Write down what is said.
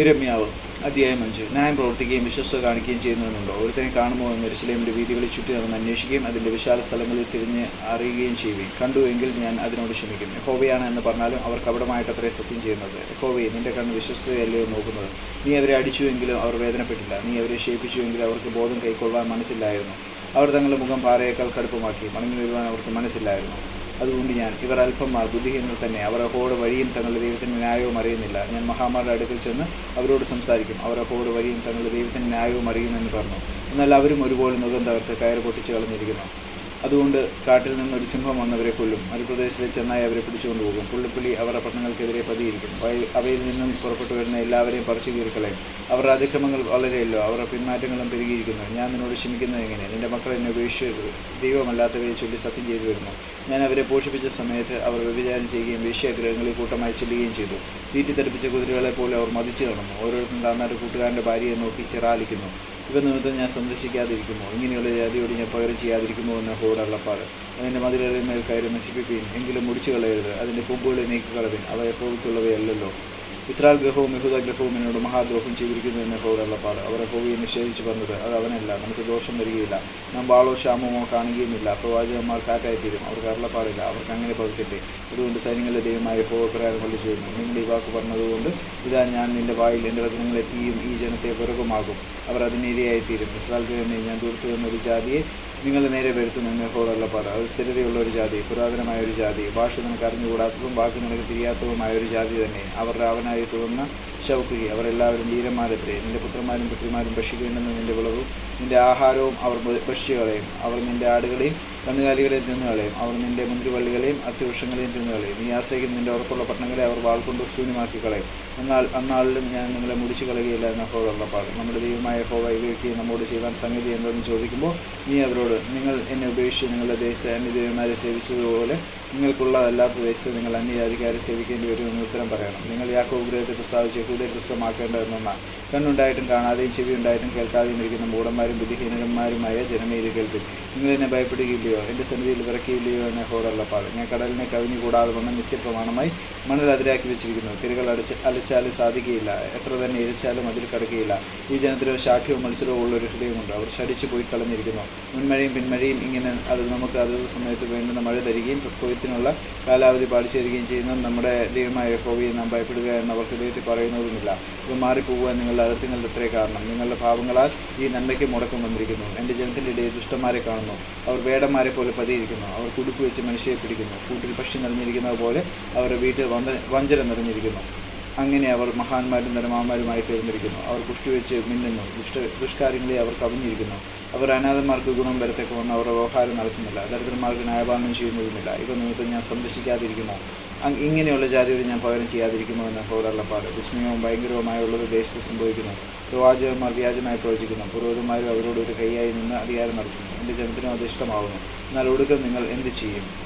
ഇരമ്യാവ് അധ്യായം അഞ്ച്. ന്യായം പ്രവർത്തിക്കുകയും വിശ്വസ്ത കാണിക്കുകയും ചെയ്യുന്നവനുണ്ടോ? ഒരുത്തനെ കാണുമോ എന്ന് എരുസലേമിന്റെ വീതികളിൽ ചുറ്റി നടന്ന് അന്വേഷിക്കുകയും അതിന്റെ വിശാല സ്ഥലങ്ങളിൽ തിരിഞ്ഞ് അറിയുകയും ചെയ്യുകയും കണ്ടു എങ്കിൽ ഞാൻ അതിനോട് ക്ഷമിക്കും. ഹോവയാണ് എന്ന് പറഞ്ഞാലും അവർ കപടമായിട്ട് അത്രേ സത്യം ചെയ്യുന്നത്. ഹോവയെ നിന്റെ കണ്ണ് വിശ്വസ്തയല്ലയോ നോക്കുന്നത്? നീ അവരെ അടിച്ചുവെങ്കിലും അവർ വേദനപ്പെട്ടില്ല. നീ അവരെ ക്ഷേപിച്ചുവെങ്കിലും അവർക്ക് ബോധം കൈക്കൊള്ളാൻ മനസ്സില്ലായിരുന്നു. അവർ തങ്ങളുടെ മുഖം പാറയേക്കാൾ കടുപ്പമാക്കി. മടങ്ങി വരുവാൻ അവർക്ക് മനസ്സില്ലായിരുന്നു. അതുകൊണ്ട് ഞാൻ ഇവർ അല്പന്മാർ ബുദ്ധിഹീനർ തന്നെ. അവർ വഴിയും തങ്ങളുടെ ദൈവത്തിന്റെ ന്യായവും അറിയുന്നില്ല. ഞാൻ മഹാമാരുടെ അടുക്കൽ ചെന്ന് അവരോട് സംസാരിക്കും. അവർ അഹോയുടെ വഴിയും തങ്ങളുടെ ദൈവത്തിന്റെ ന്യായവും അറിയുമെന്ന് പറഞ്ഞു. എന്നാൽ അവരും ഒരുപോലെ മുഖം തകർത്ത് കയറ് പൊട്ടിച്ച് കളഞ്ഞിരിക്കുന്നു. അതുകൊണ്ട് കാട്ടിൽ നിന്ന് ഒരു സിംഹം വന്നവരെ കൊല്ലും. മരുപ്രദേശത്തിലെ ചെന്നായി അവരെ പിടിച്ചുകൊണ്ട് പോകും. പുള്ളിപ്പുള്ളി അവരുടെ പട്ടണങ്ങൾക്കെതിരെ പതിയിരിക്കും. വയ- അവയിൽ നിന്നും പുറപ്പെട്ടു വരുന്ന എല്ലാവരെയും പറിച്ചു കീറിക്കളയും അവരുടെ അതിക്രമങ്ങൾ വളരെയല്ലോ. അവരുടെ പിന്മാറ്റങ്ങളും പെരുകിയിരിക്കുന്നു. ഞാൻ നിന്നോട് ക്ഷമിക്കുന്നത് എങ്ങനെ? നിന്റെ മക്കൾ എന്നെ ഉപേക്ഷിച്ച് ദൈവമല്ലാത്തവയെ ചൊല്ലി സത്യം ചെയ്തു വരുന്നു ഞാൻ അവരെ പോഷിപ്പിച്ച സമയത്ത് അവർ വ്യഭിചാരം ചെയ്യുകയും വേശ്യാഗ്രഹങ്ങളിൽ കൂട്ടമായി ചെല്ലുകയും ചെയ്തു. തീറ്റിത്തെറിപ്പിച്ച കുതിരകളെ പോലെ അവർ മതിച്ചു കാണുന്നു ഓരോരുത്തരും താന്നാട്ട് കൂട്ടുകാരന്റെ ഭാര്യയെ നോക്കി ചിറാലിക്കുന്നു. ഇവ നിമിത്തം ഞാൻ സന്ദർശിക്കാതിരിക്കുമോ? ഇങ്ങനെയുള്ള ജാതിയോട് ഞാൻ പകരം ചെയ്യാതിരിക്കുമോ എന്ന ഹോടള്ളപ്പാട് അതിന്റെ മതിലുകളിൽ മേൽ നശിപ്പിക്കുകയും എങ്കിലും മുടിച്ചു കളയരുത് അതിന്റെ കൊമ്പുകളെ നീക്കിക്കളവിൻ. അവ യഹോവയ്ക്കുള്ളവയല്ലല്ലോ. ഇസ്രായേൽ ഗ്രഹവും യഹൂദ ഗ്രഹവും എന്നോട് മഹാദ്രോഹം ചെയ്തിരിക്കുന്നു എന്ന് എന്ന ഹോടള്ളപ്പാട് അവർ ഹോവിയെ നിഷേധിച്ചു പറഞ്ഞത് അത് അവനല്ല നമുക്ക് ദോഷം വരികയില്ല. നാം വാളോ ക്ഷാമമോ കാണുകയുമില്ല. പ്രവാചകന്മാർ കാറ്റായിത്തീരും അവർക്ക് അരുളപ്പാടില്ല. അവർക്ക് അങ്ങനെ പതിക്കട്ടെ. അതുകൊണ്ട് സൈന്യങ്ങളുടെ ദൈവമായ ഹോ പ്രകാരം കൊല്ലു ചെയ്യുന്നു. നിങ്ങൾ ഈ വാക്ക് പറഞ്ഞതുകൊണ്ട് ഇതാ ഞാൻ നിന്റെ വായിൽ എന്റെ വചനങ്ങളെ തീയും ഈ ജനത്തെ വിറകുമാകും. അവർ അതിനിരയായിത്തീരും ഇസ്രായേൽ ഗ്രഹമേ ഞാൻ ദൂരത്തു നിന്നൊരു ജാതിയെ നിങ്ങളുടെ നേരെ വരുത്തുമെന്ന് പാട്. അത് സ്ഥിരതയുള്ള ഒരു ജാതി പുരാതനമായ ഒരു ജാതി ഭാഷ നിനക്ക് അറിഞ്ഞുകൂടാത്തതും വാക്ക് നിനക്ക് തിരിയാത്തതുമായ ഒരു ജാതി തന്നെ. അവർ രാവനായി തുറന്ന ശൗക്കുരി അവരെല്ലാവരും വീരന്മാരെത്രേ. നിന്റെ പുത്രന്മാരും പുത്രിമാരും ഭക്ഷിക്കേണ്ടെന്ന് നിന്റെ വിളവും നിന്റെ ആഹാരവും അവർ ഭ- അവർ നിന്റെ ആടുകളെയും കന്നുകാലികളെയും തിന്നുകളെയും അവർ നിന്റെ മുന്തിരിവള്ളികളെയും അത്യവൃക്ഷങ്ങളെയും തിന്നുകളയും. നീ ആശ്രയിക്കുന്ന നിന്റെ ഉറപ്പുള്ള പട്ടണങ്ങളെ അവർ വാൾ കൊണ്ട് ശൂന്യമാക്കി കളയും എന്നാൽ അന്നാളിലും ഞാൻ നിങ്ങളെ മുടിച്ചു കളയുകയില്ല എന്ന ഹോടുള്ളപ്പാട് നമ്മുടെ ദൈവമായ ഹോവ ഇവയൊക്കെ നമ്മോട് ചെയ്യുവാൻ സംഗതി എന്തെന്ന് ചോദിക്കുമ്പോൾ നീ അവരോട് നിങ്ങൾ എന്നെ ഉപേക്ഷിച്ച് നിങ്ങളുടെ ദേശത്തെ അന്യദേവന്മാരെ സേവിച്ചതുപോലെ നിങ്ങൾക്കുള്ളതല്ലാത്ത ദേശത്ത് നിങ്ങൾ അന്യജാതിക്കാരെ സേവിക്കേണ്ടി വരുമെന്ന് ഉത്തരം പറയണം. നിങ്ങൾ യാക്കോബ് ഗൃഹത്തെ പ്രസ്താവിച്ച് യഹൂദയെ പ്രസ്തമാക്കേണ്ടതെന്നാണ് കണ്ണുണ്ടായിട്ടും കാണാതെയും ചെവി ഉണ്ടായിട്ടും കേൾക്കാതെയും ഇരിക്കുന്ന മൂടന്മാരും ബുദ്ധിഹീനന്മാരുമായ ജനമേ ഇത് കേൾപ്പിൻ നിങ്ങൾ എന്നെ ഭയപ്പെടുകയില്ലയോ? എന്റെ സന്നിധിയിൽ വിറക്കിയില്ലയോ എന്ന ഹോടള്ളപ്പാട് ഞാൻ കടലിനെ കവിഞ്ഞു കൂടാതെ വന്ന നിത്യപ്രമാണമായി മണൽ അതിരാക്കി വെച്ചിരിക്കുന്നു. തിരകൾ അടച്ച് അലച്ചാലും സാധിക്കുകയില്ല. എത്ര തന്നെ ഇരച്ചാലും അതിൽ കടക്കുകയില്ല. ഈ ജനത്തിലോ ശാഠ്യവും മത്സരവും ഉള്ള ഒരു ഹൃദയമുണ്ട്. അവർ ശടിച്ചു പോയി കളഞ്ഞിരിക്കുന്നു. മുൻമഴയും പിന്മഴയും ഇങ്ങനെ അത് നമുക്ക് അതത് സമയത്ത് വേണ്ടുന്ന മഴ തരികയും കൊയ്ത്തിനുള്ള കാലാവധി പാലിച്ചിരിക്കുകയും ചെയ്യുന്ന നമ്മുടെ ദൈവമായ യഹോവയെ നാം ഭയപ്പെടുക എന്ന് അവർക്ക് ഹൃദയത്തിൽ പറയുന്നതുമില്ല. ഇത് മാറിപ്പോകുവാൻ നിങ്ങളുടെ അകൃത്യങ്ങളുടെ അത്രേ കാരണം. നിങ്ങളുടെ പാപങ്ങളാൽ ഈ നന്മയ്ക്ക് മുടക്കം വന്നിരിക്കുന്നു. എന്റെ ജനത്തിന്റെ ഇടയിൽ ദുഷ്ടന്മാരെ കാണുന്നു. അവർ വേടന്മാരെ പോലെ പതിയിരിക്കുന്നു. അവർ കുടുക്ക് വെച്ച് മനുഷ്യരെ പിടിക്കുന്നു. കൂട്ടിൽ പക്ഷി നിറഞ്ഞിരിക്കുന്നത് പോലെ അവരുടെ വീട്ടിൽ വഞ്ചന നിറഞ്ഞിരിക്കുന്നു. അങ്ങനെ അവർ മഹാന്മാരും നരമാന്മാരുമായി തീർന്നിരിക്കുന്നു. അവർ പുഷ്ടിവെച്ച് മിന്നുന്നു. ദുഷ്ട ദുഷ്കാര്യങ്ങളെ അവർ കവിഞ്ഞിരിക്കുന്നു. അവർ അനാഥന്മാർക്ക് ഗുണം വരത്തക്കവണ്ണം അവർ വ്യവഹാരം നടത്തുന്നില്ല. ദരിദ്രന്മാർക്ക് ന്യായപാലനം ചെയ്യുന്നതുമില്ല. ഇവ നിമിത്തം ഞാൻ സംരക്ഷിക്കാതിരിക്കുമോ? ഇങ്ങനെയുള്ള ജാതിയോട് ഞാൻ പകരം ചെയ്യാതിരിക്കുമോ എന്ന ഹോടള്ളപ്പാട് വിസ്മയവും ഭയങ്കരവുമായ ഉള്ളത് ദേശത്ത് സംഭവിക്കുന്നു. പ്രവാചകന്മാർ വ്യാജമായി പ്രവചിക്കുന്നു. പുരോഹിതന്മാരും അവരോട് ഒരു കൈയായി നിന്ന് അധികാരം നടത്തുന്നു. എന്റെ ജനത്തിനും അത് ഇഷ്ടമാകുന്നു എന്നാൽ ഒടുക്കം നിങ്ങൾ എന്ത് ചെയ്യും?